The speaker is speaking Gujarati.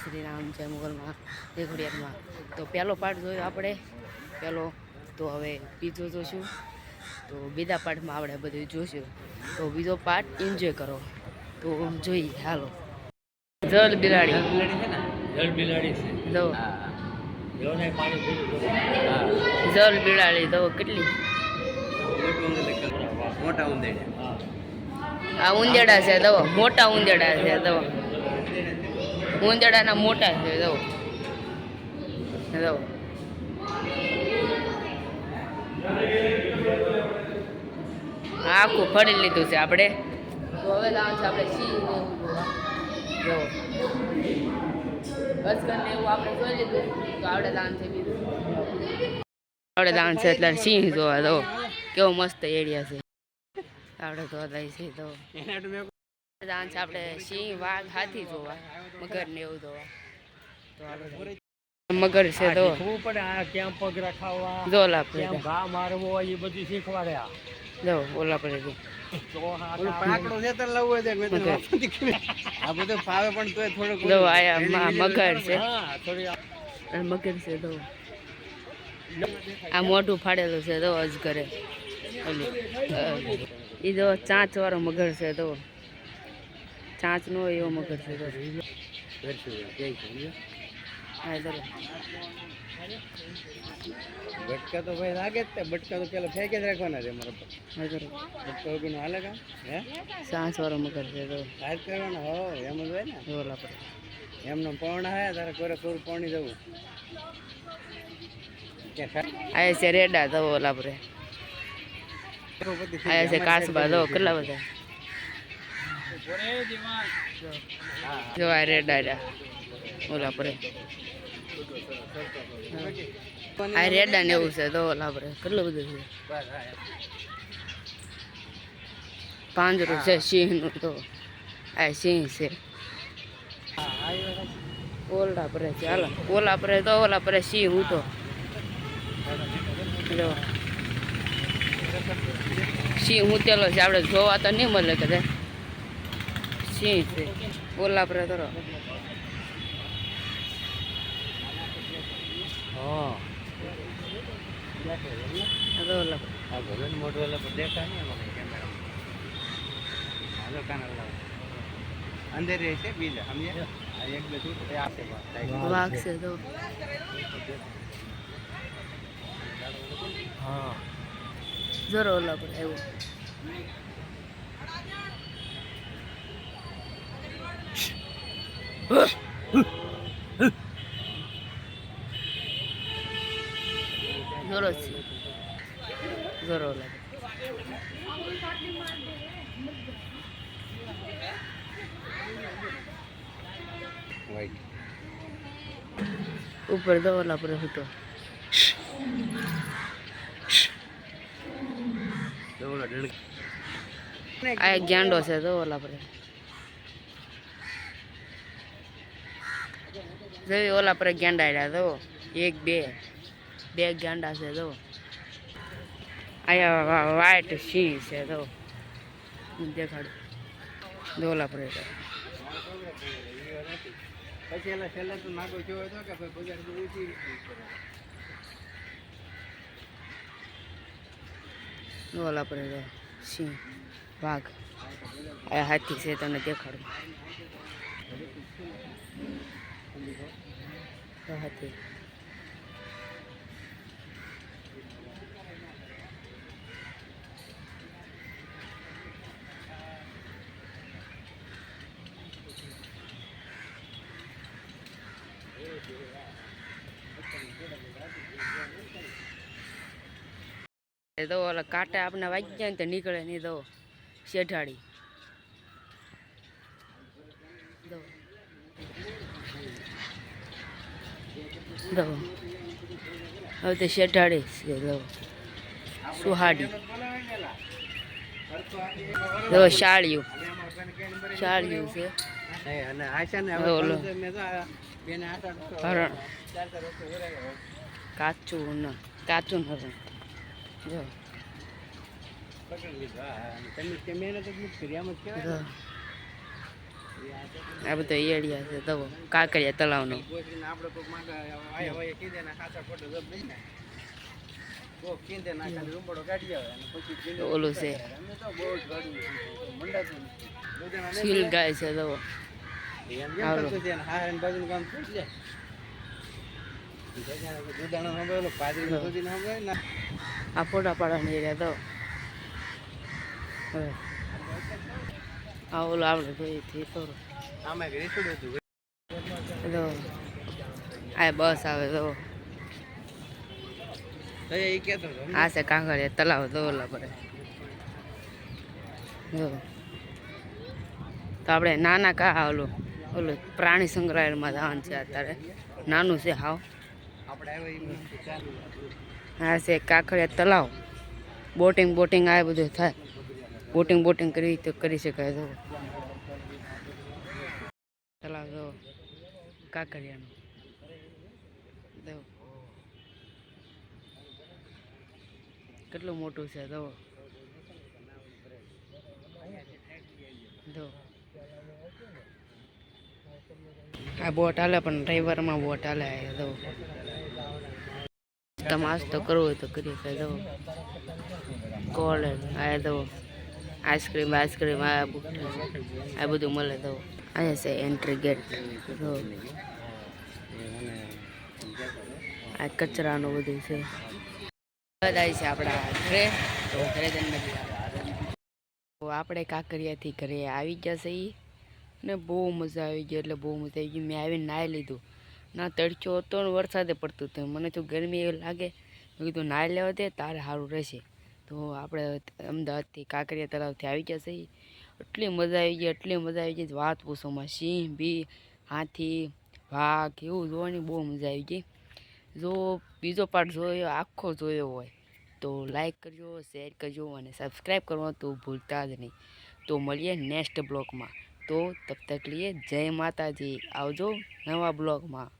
શ્રી રામ જય મુગલમાં જય ઘોડિયારમાં તો પહેલો પાર્ટ જોયો આપણે. પહેલો તો હવે બીજો જોશું. તો બીજા પાર્ટમાં આપણે બધું જોશું. તો બીજો પાર્ટ એન્જોય કરો. તો જોઈએ હાલો. જલ બિલાડી. જલ બિલાડી છે દો જલ બિલાડી દો કેટલી? મોટા ઉંદેડા આ ઉંદેડા છે દવા મોટા ઉંદેડા છે દો ઉંદેડાના મોટા છે દો દો આખું ફરી લીધું છે આપણે. તો હવે લાવ છે આપણે સિંહ ને એવું જો. અજગર ને એવું આપણે જોઈ લીધું. તો આપણે લાવવાનું છે બીજું. આપણે દાન છે એટલે સિંહ જોવા દો કેવો મસ્ત એરિયા છે. આપણે જોવા જાય છે તો દાન છે આપણે સિંહ વાઘ હાથી જોવા. મગર ને એવું ધોવા તો મગર છે તો. શીખવું પડે આ ક્યાં પગ રખાવવા? જો ઓલા ક્યાં ઘા મારવો એ બધું શીખવાડ્યા જો ઓલા પડે જો. કામ-. આ બધું ફાવે પણ તોય થોડુંક જો ઓલું મગર છે. હા થોડી આ- મગર છે તો. આ મોઢું ફાડેલું છે તો અજગરે ઘરે. એ જો ચાંચ વાળો મગર છે તો. ચાંચ નો એવો મગર છે તો. હા જરો. બટકા તો ભાઈ લાગે જ તે બટકા તો પેલા ફેંકે જ રાખવાના છે મારા પર. હા. બટકા વગરનું હાલે કામ? હે? સાસ વાળો મગર છે તો સાજ કરવાના હો એમ જ હોય ને? ઓલા આપણે એમનો પવન આવે તારે કોરે કોર પાણી જવું. આયા છે રેડા તો ઓલા થઈ આયા છે. કાસબા જો કેટલા બધા? જો આ રેડ રહ્યા ઓલા પર. આ રેડ ને એવું છે તો ઓલા પર. કેટલું બધું છે? હા. પાંજરું છે સિંહનું તો. આ સિંહ છે. હા, હા. ઓલા છે હાલો. ઓલા પર તો ઓલા પર સિંહ હું તો જો સિંહ તેલો છે આપણે જોવા તો નહીં મળે કદાચ. સિંહ છે. ઓલા પર લાવો. અંદર રહે છે બીજા સમજ્યા? આ એક બે શું આપે વાઘ છે. તો. હા. જરો ઓલા પર આવ્યો જોરો છે જોરો ઓલા પર. White. ઉપર તો ઓલા પર હતો તો ઓલો ડણ- આ એક ગેંડો છે તો ઓલા જોઈ ઓલા પર ગેંડા આવ્યા જો એક બે. બે ગેંડા છે તો. અહીંયા વાઈટ સિંહ છે તો. હું દેખાડું. ઓલા પર પછી એલા છેલ્લે તો નાગો જોયો હતો કે ભાઈ બજાર ઊંચી ઓલા પર સિંહ વાઘ. હાથી છે તમને દેખાડું. તો હાથી એ તો કાંટા આપણે વાગ્યા ને તો નીકળે નહીં તો શેઠાડી દો હવે તે શેઠાડી છે દો સુહાડી. દો શાળિયું શાળિયું છે. હરણ. કાચું ન કાચું હરણ. જો મહેનત જ નથી કરી એમ જ કહેવાય દો ને. આ બધો ઈયળિયા છે તો કાંકરિયા તળાવનો. ઓલું છે. સીલ ગાય છે ને આ ફોટા પાડવાની એરિયા તો આ ઓલો આપણે ભાઈ થી તો આ બસ આવે તો હા આ છે કાંકરિયા તલાવ તો ઓલા પડે જો. તો આપણે નાના કા ઓલું ઓલું પ્રાણી સંગ્રહાલયમાં જવાનું છે અત્યારે. નાનું છે હાવ. હા છે કાંકરિયા તળાવ બોટિંગ બોટિંગ આ બધું થાય. બોટિંગ બોટિંગ કરવી તો કરી શકાય તો. તલાવ જો કાંકરિયાનું. જો કેટલું મોટું છે જો જો આ બોટ હાલે પણ ડ્રાઈવરમાં બોટ હાલે જો તમાશ તો કરવું હોય તો કરી શકાય જો કોલ આ દો આઈસ્ક્રીમ આઈસ્ક્રીમ, આ આ બધું મળે તો. અહીંયા છે એન્ટ્રી ગેટ આ કચરાનું બધું છે. આપણા ઘરે. તો આપણે કાંકરિયાથી ઘરે આવી ગયા છે ને બહુ મજા આવી ગઈ એટલે બહુ મજા આવી ગઈ. મેં આવીને નાહી લીધું. ના, તડકો હતો ને વરસાદે પડતું હતું. મને તો ગરમી એવું લાગે. મેં કીધું, નાહી લેવા દે, તારે સારું રહેશે. તો આપણે અમદાવાદથી કાંકરિયા તળાવથી આવી ગયા છીએ. એટલી મજા આવી ગઈ, એટલી મજા આવી ગઈ વાત પૂછોમાં સિંહ બી હાથી, વાઘ, એવું જોવાની બહુ મજા આવી ગઈ. જો બીજો પાર્ટ જોયો, આખો જોયો હોય તો લાઈક કરજો શેર કરજો અને સબસ્ક્રાઈબ કરવાનું તો ભૂલતા જ નહીં. તો મળીએ નેક્સ્ટ બ્લોગમાં તો તબ તક લીએ જય માતાજી. આવજો નવા બ્લોગમાં